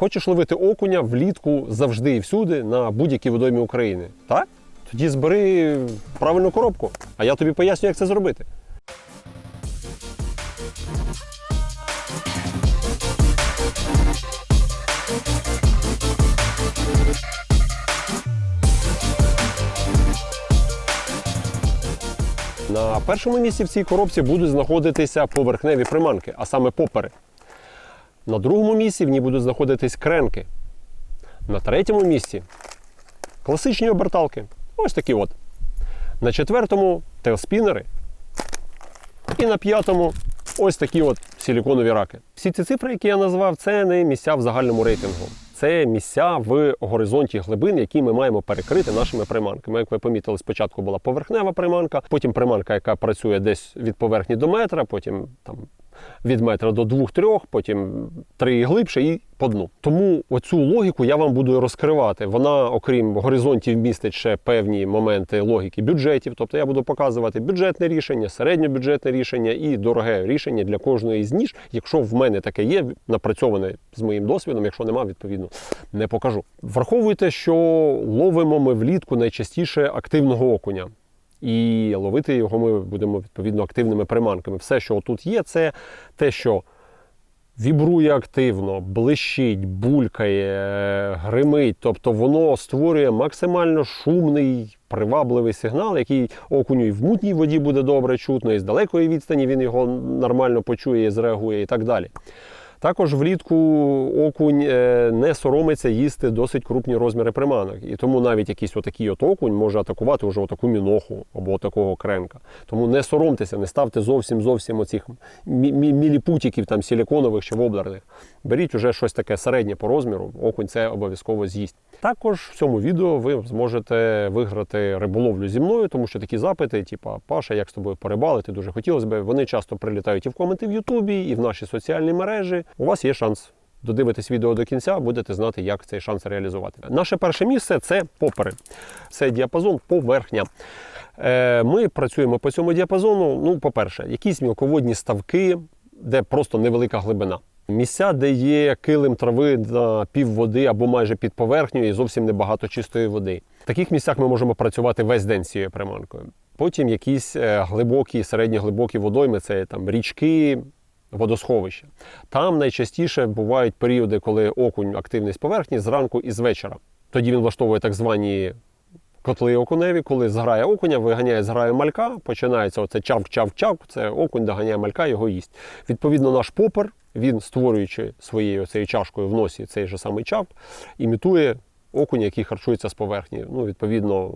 Хочеш ловити окуня влітку завжди і всюди на будь-якій водоймі України. Так? Тоді збери правильну коробку, а я тобі поясню, як це зробити. На першому місці в цій коробці будуть знаходитися поверхневі приманки, а саме попери. На другому місці в ній будуть знаходитись кренки. На третьому місці класичні оберталки. Ось такі от. На четвертому теоспінери. І на п'ятому ось такі от силіконові раки. Всі ці цифри, які я назвав, це не місця в загальному рейтингу. Це місця в горизонті глибин, які ми маємо перекрити нашими приманками. Як ви помітили, спочатку була поверхнева приманка, потім приманка, яка працює десь від поверхні до метра, потім там від метра до двох-трьох, потім три і глибше і по дну. Тому оцю логіку я вам буду розкривати. Вона, окрім горизонтів, містить ще певні моменти логіки бюджетів. Тобто я буду показувати бюджетне рішення, середньобюджетне рішення і дороге рішення для кожної з ніж. Якщо в мене таке є, напрацьоване з моїм досвідом, якщо нема, відповідно не покажу. Враховуйте, що ловимо ми влітку найчастіше активного окуня. І ловити його ми будемо відповідно активними приманками. Все, що тут є, це те, що вібрує активно, блищить, булькає, гримить. Тобто воно створює максимально шумний, привабливий сигнал, який окуню і в мутній воді буде добре чутно, і з далекої відстані він його нормально почує і зреагує, і так далі. Також влітку окунь е, не соромиться їсти досить крупні розміри приманок. І тому навіть якийсь отакий от окунь може атакувати вже отаку міноху або такого кренка. Тому не соромтеся, не ставте зовсім зовсім оцих мі- мі- міліпутіків там силіконових чи воблерних. Беріть уже щось таке середнє по розміру, окунь це обов'язково з'їсть. Також в цьому відео ви зможете виграти риболовлю зі мною, тому що такі запити, типу Паша, як з тобою порибалити, дуже хотілося б. Вони часто прилітають і в коменти в Ютубі, і в наші соціальні мережі. У вас є шанс. Додивитись відео до кінця, будете знати, як цей шанс реалізувати. Наше перше місце це попери. Це діапазон поверхня. Е, Ми працюємо по цьому діапазону. Ну, по-перше, якісь мілководні ставки, де просто невелика глибина. Місця, де є килим трави на пів води або майже під поверхнею і зовсім небагато чистої води. В таких місцях ми можемо працювати весь день з цією приманкою. Потім якісь е, глибокі, середньоглибокі водойми, це там річки, водосховища. Там найчастіше бувають періоди, коли окунь активний з поверхні зранку і з вечора. Тоді він влаштовує так звані котли окуневі, коли зграє окуня, виганяє зграю малька, починається оце чавк-чавк-чавк, це окунь доганяє малька, його їсть. Відповідно, наш попер, він створюючи своєю цією чашкою в носі цей же самий чавк, імітує окунь, який харчується з поверхні. Ну, відповідно,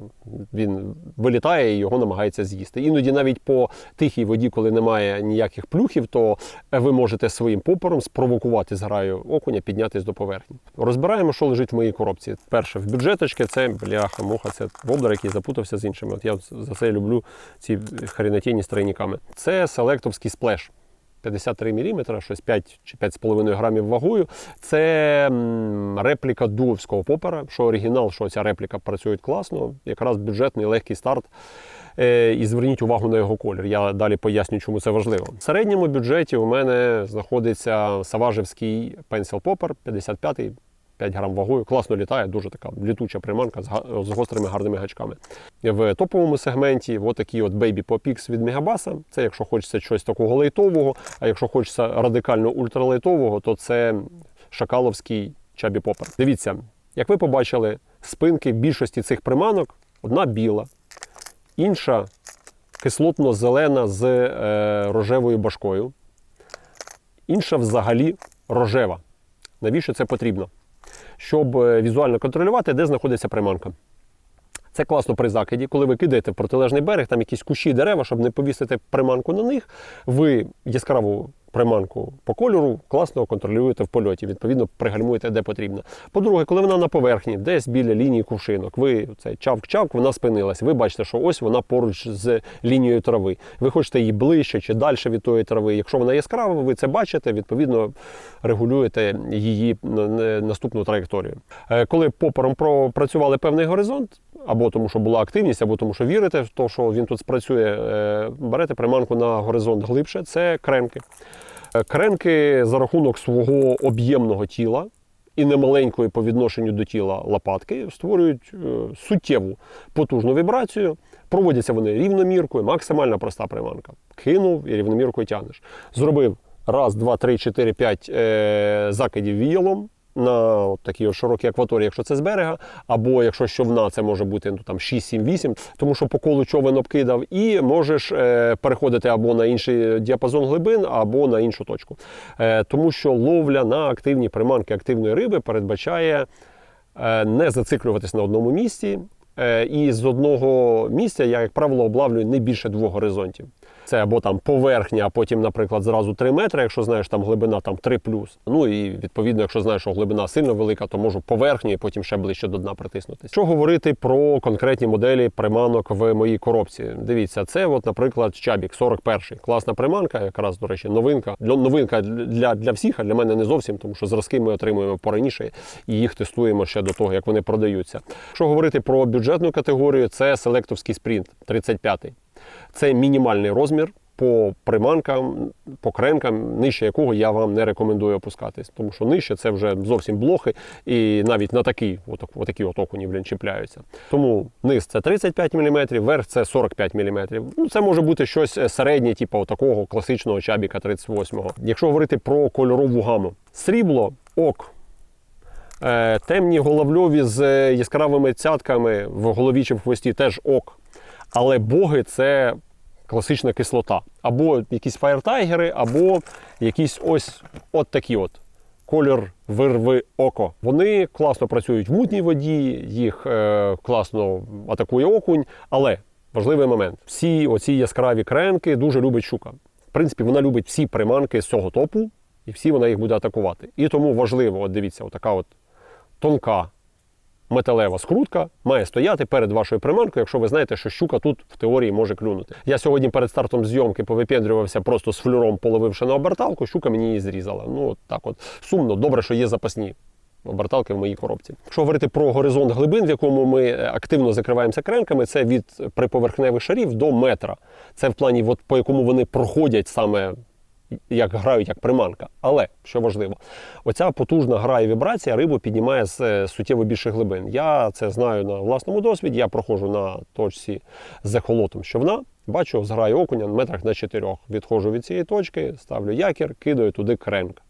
він вилітає і його намагається з'їсти. Іноді навіть по тихій воді, коли немає ніяких плюхів, то ви можете своїм попером спровокувати зграю окуня, піднятись до поверхні. Розбираємо, що лежить в моїй коробці. Перше, в бюджеточки це бляха, муха, це воблер, який запутався з іншими. От я за це люблю ці хренатійні з тройниками. Це селектовський сплеш. 53 мм, щось 5 чи 5,5 грамів вагою. Це репліка дуовського попера, що оригінал, що ця репліка працює класно. Якраз бюджетний легкий старт. Е, І зверніть увагу на його колір. Я далі поясню, чому це важливо. В середньому бюджеті у мене знаходиться Саважевський Pencil Popper 55 5 грам вагою. Класно літає, дуже така літуча приманка з, гострими гарними гачками. В топовому сегменті отакий от Baby Pop X від Мегабаса. Це якщо хочеться щось такого лейтового, а якщо хочеться радикально ультралейтового, то це шакаловський чабі попер. Дивіться, як ви побачили, спинки більшості цих приманок одна біла, інша кислотно-зелена з е, рожевою башкою, інша взагалі рожева. Навіщо це потрібно? Щоб е, візуально контролювати, де знаходиться приманка. Це класно при закиді, коли ви кидаєте в протилежний берег, там якісь кущі дерева, щоб не повісити приманку на них, ви яскраву приманку по кольору класно контролюєте в польоті, відповідно, пригальмуєте де потрібно. По-друге, коли вона на поверхні, десь біля лінії кувшинок, ви цей чавк-чавк, вона спинилась. Ви бачите, що ось вона поруч з лінією трави. Ви хочете її ближче чи далі від тої трави. Якщо вона яскрава, ви це бачите, відповідно регулюєте її наступну траєкторію. Е, Коли попером пропрацювали певний горизонт, або тому, що була активність, або тому, що вірите в те, що він тут спрацює, е, берете приманку на горизонт глибше, це кренки. Е, Кренки за рахунок свого об'ємного тіла і немаленької по відношенню до тіла лопатки створюють е, суттєву потужну вібрацію. Проводяться вони рівноміркою, максимально проста приманка. Кинув і рівноміркою тягнеш. Зробив раз, два, три, чотири, п'ять е, закидів віялом на от такій от широкій акваторії, якщо це з берега, або якщо з човна, це може бути ну, там 6, 7, 8, тому що по колу човен обкидав, і можеш е, переходити або на інший діапазон глибин, або на іншу точку. Е, тому що ловля на активні приманки активної риби передбачає е, не зациклюватись на одному місці. Е, І з одного місця я, як правило, облавлюю не більше двох горизонтів. Це або там поверхня, а потім, наприклад, зразу 3 метри, якщо знаєш, там глибина там 3 Ну і відповідно, якщо знаєш, що глибина сильно велика, то можу поверхню і потім ще ближче до дна притиснутися. Що говорити про конкретні моделі приманок в моїй коробці? Дивіться, це, от, наприклад, Чабік 41 Класна приманка, якраз, до речі, новинка. Для новинка для, для всіх, а для мене не зовсім, тому що зразки ми отримуємо пораніше і їх тестуємо ще до того, як вони продаються. Якщо говорити про бюджетну категорію, це селектовський спринт 35 це мінімальний розмір по приманкам, по кренкам, нижче якого я вам не рекомендую опускатись. Тому що нижче це вже зовсім блохи, і навіть на такі, отак, отакі от окуні блін, чіпляються. Тому низ це 35 мм, верх це 45 мм. Ну, це може бути щось середнє, типу такого класичного чабіка 38-го. Якщо говорити про кольорову гаму, срібло, ок. Е, Темні головльові з яскравими цятками в голові чи в хвості теж ок. Але боги це класична кислота. Або якісь фаєртайгери, або якісь ось от такі от. Колір вирви око. Вони класно працюють в мутній воді, їх е, класно атакує окунь. Але важливий момент: всі оці яскраві кренки дуже любить щука. В принципі, вона любить всі приманки з цього топу, і всі вона їх буде атакувати. І тому важливо, от дивіться, отака от тонка металева скрутка має стояти перед вашою приманкою, якщо ви знаєте, що щука тут в теорії може клюнути. Я сьогодні перед стартом зйомки повипендрювався просто з флюром, половивши на оберталку, щука мені її зрізала. Ну от так от сумно, добре, що є запасні. Оберталки в моїй коробці. Якщо говорити про горизонт глибин, в якому ми активно закриваємося кренками, це від приповерхневих шарів до метра. Це в плані, от, по якому вони проходять саме як грають як приманка. Але що важливо, оця потужна гра і вібрація рибу піднімає з е, суттєво більших глибин. Я це знаю на власному досвіді. Я проходжу на точці з ехолотом човна, бачу, зграю окуня на метрах на чотирьох. Відходжу від цієї точки, ставлю якір, кидаю туди кренк.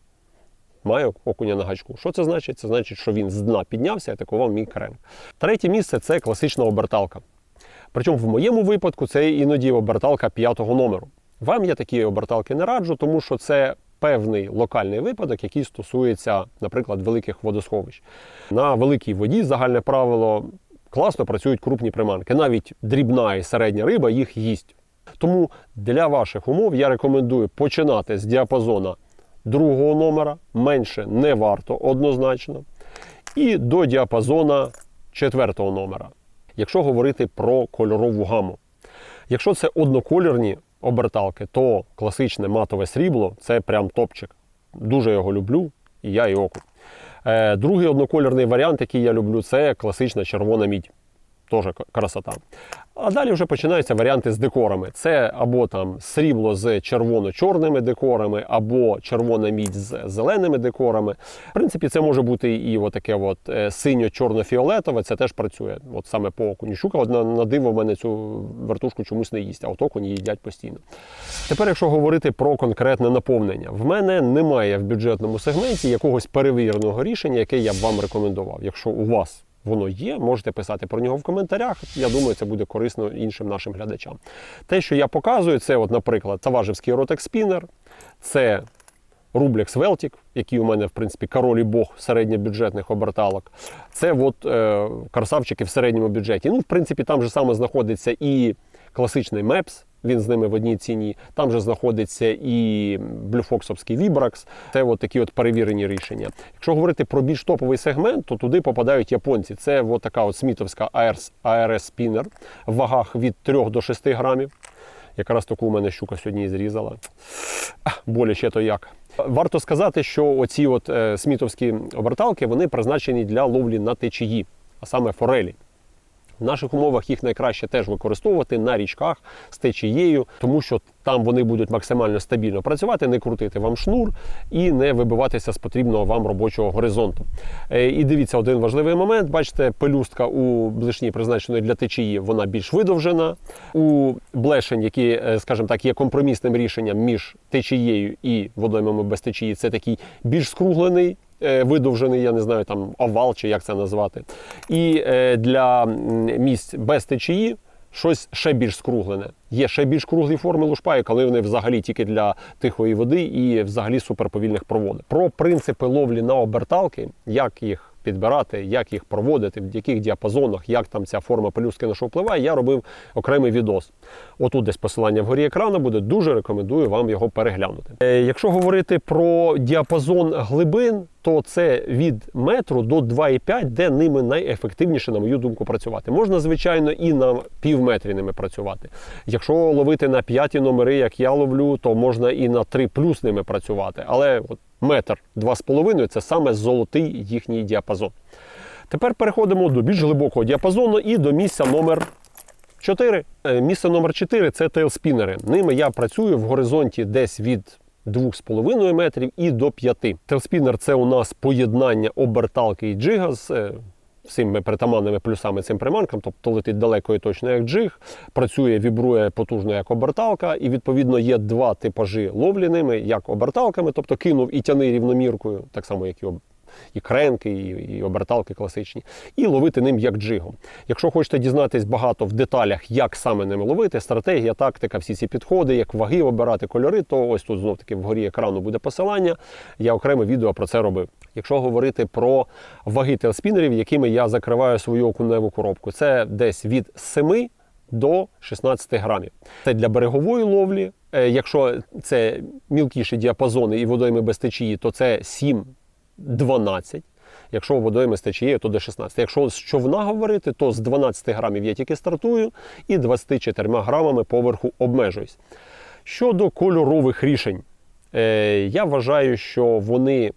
Маю окуня на гачку. Що це значить? Це значить, що він з дна піднявся і атакував мій кренк. Третє місце це класична оберталка. Причому в моєму випадку це іноді оберталка п'ятого номеру. Вам я такі оберталки не раджу, тому що це певний локальний випадок, який стосується, наприклад, великих водосховищ. На великій воді загальне правило класно працюють крупні приманки. Навіть дрібна і середня риба їх їсть. Тому для ваших умов я рекомендую починати з діапазона другого номера, менше не варто однозначно, і до діапазона четвертого номера. Якщо говорити про кольорову гаму. Якщо це однокольорні оберталки, то класичне матове срібло це прям топчик. Дуже його люблю, і я і окунь. Е, Другий однокольорний варіант, який я люблю, це класична червона мідь. Теж красота. А далі вже починаються варіанти з декорами. Це або там срібло з червоно-чорними декорами, або червона мідь з зеленими декорами. В принципі, це може бути і отаке от е, синьо-чорно-фіолетове, це теж працює. От саме по окуні. Щука от на, на диво в мене цю вертушку чомусь не їсть, а от окуні їдять постійно. Тепер, якщо говорити про конкретне наповнення, в мене немає в бюджетному сегменті якогось перевіреного рішення, яке я б вам рекомендував. Якщо у вас воно є, можете писати про нього в коментарях. Я думаю, це буде корисно іншим нашим глядачам. Те, що я показую, це, от, наприклад, Таважівський ротек спінер, це Рублекс Велтік, який у мене, в принципі, король і бог середньобюджетних оберталок. Це от, е, красавчики в середньому бюджеті. Ну, в принципі, там же саме знаходиться і класичний Мепс. Він з ними в одній ціні. Там же знаходиться і блюфоксовський Vibrax. Це от такі от перевірені рішення. Якщо говорити про більш топовий сегмент, то туди попадають японці. Це от така от смітовська ARS, Spinner в вагах від 3 до 6 грамів. Якраз таку у мене щука сьогодні і зрізала. Боляче то як. Варто сказати, що оці от е, смітовські оберталки вони призначені для ловлі на течії, а саме форелі. В наших умовах їх найкраще теж використовувати на річках з течією, тому що там вони будуть максимально стабільно працювати, не крутити вам шнур і не вибиватися з потрібного вам робочого горизонту. Е, І дивіться один важливий момент. Бачите, пелюстка у блишні, призначеної для течії, вона більш видовжена. У блешень, які, е, скажімо так, є компромісним рішенням між течією і водоймами без течії, це такий більш скруглений. Е, Видовжений, я не знаю, там овал чи як це назвати. І е, для місць без течії щось ще більш скруглене. Є ще більш круглі форми лушпаю, коли вони взагалі тільки для тихої води і взагалі суперповільних проводів. Про принципи ловлі на оберталки, як їх підбирати, як їх проводити, в яких діапазонах, як там ця форма пелюстки на що впливає, я робив окремий відос. Отут десь посилання вгорі екрану буде. Дуже рекомендую вам його переглянути. Е, якщо говорити про діапазон глибин, то це від метру до 2,5, де ними найефективніше, на мою думку, працювати. Можна, звичайно, і на півметрі ними працювати. Якщо ловити на п'яті номери, як я ловлю, то можна і на 3 плюс ними працювати. Але от метр 2,5 це саме золотий їхній діапазон. Тепер переходимо до більш глибокого діапазону і до місця номер 4. Е, Місце номер 4 це тейлспінери. Ними я працюю в горизонті десь від 2,5 метрів і до 5. Тейлспінер це у нас поєднання оберталки і джига з е, всіми притаманними плюсами цим приманкам, тобто летить далеко і точно як джиг, працює, вібрує потужно як оберталка, і відповідно є два типажі ловлі ними, як оберталками, тобто кинув і тяни рівноміркою, так само як і об- і кренки, і, і оберталки класичні, і ловити ним як джигом. Якщо хочете дізнатись багато в деталях, як саме ними ловити, стратегія, тактика, всі ці підходи, як ваги обирати кольори, то ось тут знов таки вгорі екрану буде посилання. Я окреме відео про це робив. Якщо говорити про ваги телспінерів, якими я закриваю свою окуневу коробку, це десь від 7 до 16 грамів. Це для берегової ловлі. Е, Якщо це мілкіші діапазони і водойми без течії, то це 7 12. Якщо водойми з то до 16. Якщо з човна говорити, то з 12 грамів я тільки стартую і 24 грамами поверху обмежуюсь. Щодо кольорових рішень, е, я вважаю, що вони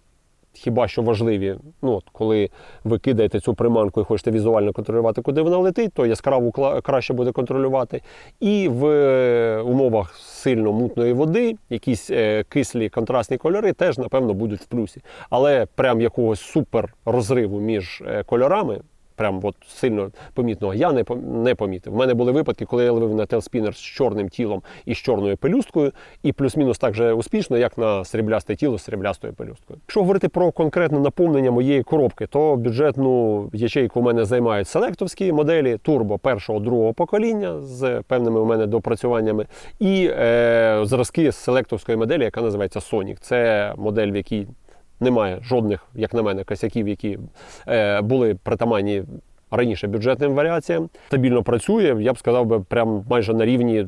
хіба що важливі. Ну, от, коли ви кидаєте цю приманку і хочете візуально контролювати, куди вона летить, то яскраву краще буде контролювати. І в е, умовах сильно мутної води якісь е, кислі контрастні кольори теж, напевно, будуть в плюсі. Але прям якогось супер розриву між е, кольорами. Прям от сильно помітного я не не помітив. У мене були випадки, коли я ловив на телспінер з чорним тілом і з чорною пелюсткою, і плюс-мінус так же успішно, як на сріблясте тіло з сріблястою пелюсткою. Якщо говорити про конкретне наповнення моєї коробки, то бюджетну ячейку у мене займають селектовські моделі турбо першого другого покоління з певними у мене допрацюваннями, і е, зразки з селектовської моделі, яка називається Sonic. Це модель, в якій немає жодних, як на мене, косяків, які е, були притаманні раніше бюджетним варіаціям. Стабільно працює, я б сказав би, прям майже на рівні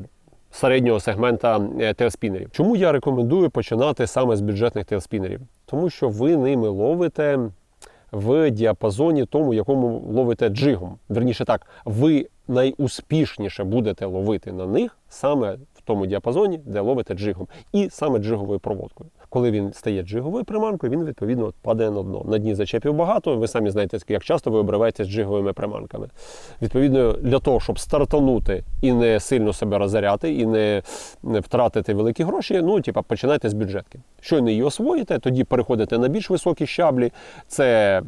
середнього сегмента е, тейлспінерів. Чому я рекомендую починати саме з бюджетних тейлспінерів? Тому що ви ними ловите в діапазоні тому, якому ловите джигом. Верніше так, ви найуспішніше будете ловити на них саме в тому діапазоні, де ловите джигом, і саме джиговою проводкою. Коли він стає джиговою приманкою, він відповідно от падає на дно. На дні зачепів багато. Ви самі знаєте, як часто ви обриваєтеся з джиговими приманками. Відповідно, для того, щоб стартанути і не сильно себе розоряти, і не, втратити великі гроші, ну типа починайте з бюджетки. Щойно її освоїте, тоді переходите на більш високі щаблі. Це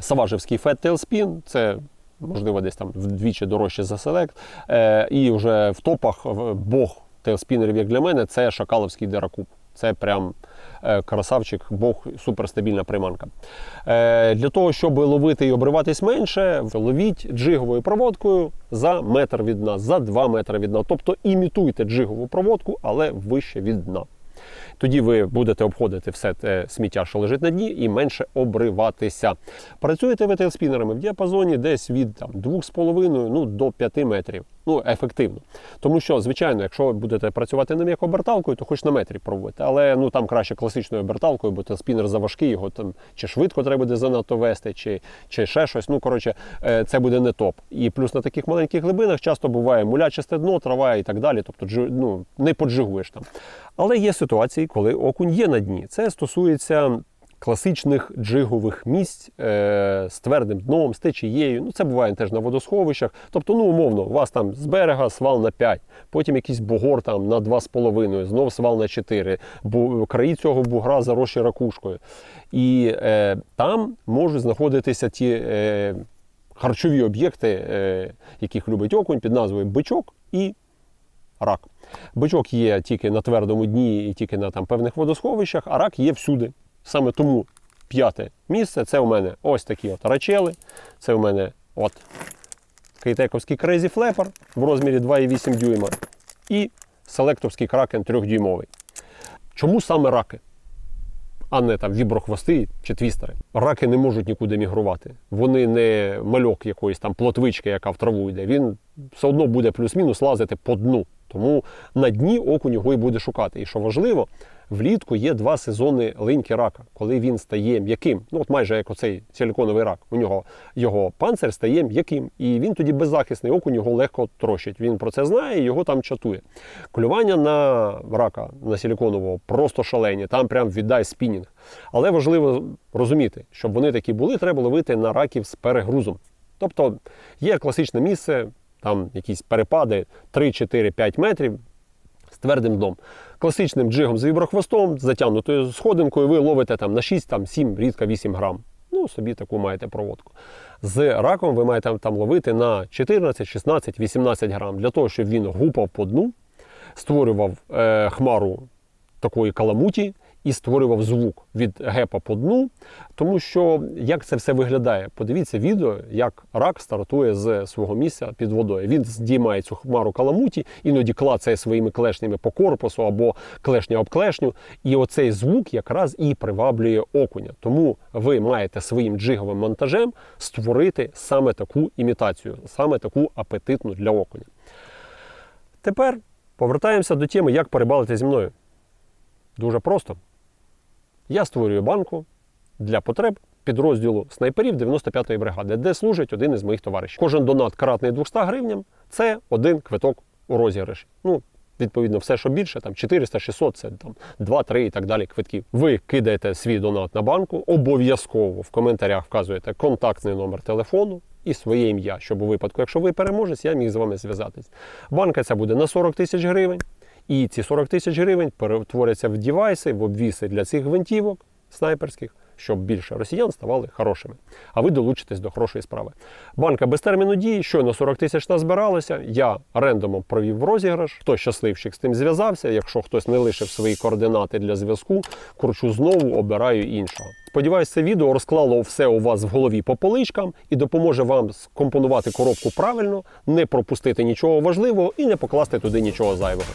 Саважевський Fat Tail Spin, це можливо десь там вдвічі дорожче за Select. Е, і вже в топах бог тейлспінерів, як для мене, це Шакаловський Деракуб. Це прям е, красавчик, бог, суперстабільна приманка. Е, для того, щоб ловити і обриватись менше, ловіть джиговою проводкою за метр від дна, за 2 метри від дна. Тобто імітуйте джигову проводку, але вище від дна. Тоді ви будете обходити все те сміття, що лежить на дні, і менше обриватися. Працюєте ви тейлспінерами в діапазоні десь від там, 2,5 ну, до 5 метрів. Ну, ефективно. Тому що, звичайно, якщо ви будете працювати ним як оберталкою, то хоч на метрі пробуйте. Але ну, там краще класичною оберталкою, бо тейлспінер заважкий, його там чи швидко треба буде занадто вести, чи, чи ще щось. Ну, коротше, е, це буде не топ. І плюс на таких маленьких глибинах часто буває мулячисте дно, трава і так далі. Тобто ну, не поджигуєш там. Але є ситуації, коли окунь є на дні. Це стосується класичних джигових місць е, з твердим дном, з течією. Ну, це буває теж на водосховищах. Тобто, ну, умовно, у вас там з берега свал на 5, потім якийсь бугор там на 2,5, знов свал на 4, бу, краї цього бугра заросші ракушкою. І е, там можуть знаходитися ті е, харчові об'єкти, е, яких любить окунь, під назвою бичок і рак. Бичок є тільки на твердому дні і тільки на там, певних водосховищах, а рак є всюди. Саме тому п'яте місце це у мене ось такі от рачели. Це у мене от кейтековський Crazy Flapper в розмірі 2,8 дюйма і селектовський кракен 3-дюймовий. Чому саме раки? А не там віброхвости чи твістери. Раки не можуть нікуди мігрувати. Вони не мальок якоїсь там плотвички, яка в траву йде. Він все одно буде плюс-мінус лазити по дну. Тому на дні окунь його і буде шукати. І що важливо, влітку є два сезони линьки рака, коли він стає м'яким. Ну от майже як оцей силіконовий рак. У нього його панцир стає м'яким, і він тоді беззахисний окунь його легко трощить. Він про це знає і його там чатує. Клювання на рака на силіконового просто шалені. Там прям віддай спінінг. Але важливо розуміти, щоб вони такі були, треба ловити на раків з перегрузом. Тобто є класичне місце, там якісь перепади 3-4-5 метрів з твердим дном. Класичним джигом з віброхвостом, затягнутою сходинкою, ви ловите там на 6, там, 7, рідко 8 грам. Ну, собі таку маєте проводку. З раком ви маєте там ловити на 14, 16, 18 грам, для того, щоб він гупав по дну, створював е, хмару такої каламуті і створював звук від гепа по дну. Тому що як це все виглядає? Подивіться відео, як рак стартує з свого місця під водою. Він здіймає цю хмару каламуті, іноді клацає своїми клешнями по корпусу або клешня об клешню. І оцей звук якраз і приваблює окуня. Тому ви маєте своїм джиговим монтажем створити саме таку імітацію, саме таку апетитну для окуня. Тепер повертаємося до теми, як перебалити зі мною. Дуже просто. Я створюю банку для потреб підрозділу снайперів 95-ї бригади, де служить один із моїх товаришів. Кожен донат кратний 200 гривням це один квиток у розіграші. Ну, відповідно, все, що більше, там 400, 600, це там 2-3 і так далі квитків. Ви кидаєте свій донат на банку, обов'язково в коментарях вказуєте контактний номер телефону. І своє ім'я, щоб у випадку, якщо ви переможець, я міг з вами зв'язатись. Банка ця буде на 40 тисяч гривень. І ці 40 тисяч гривень перетворяться в дівайси, в обвіси для цих гвинтівок снайперських, щоб більше росіян ставали хорошими. А ви долучитесь до хорошої справи. Банка без терміну дії, щойно 40 тисяч назбиралося. Я рендомом провів розіграш. Хто щасливчик з тим зв'язався. Якщо хтось не лишив свої координати для зв'язку, кручу знову, обираю іншого. Сподіваюсь, це відео розклало все у вас в голові по поличкам і допоможе вам скомпонувати коробку правильно, не пропустити нічого важливого і не покласти туди нічого зайвого.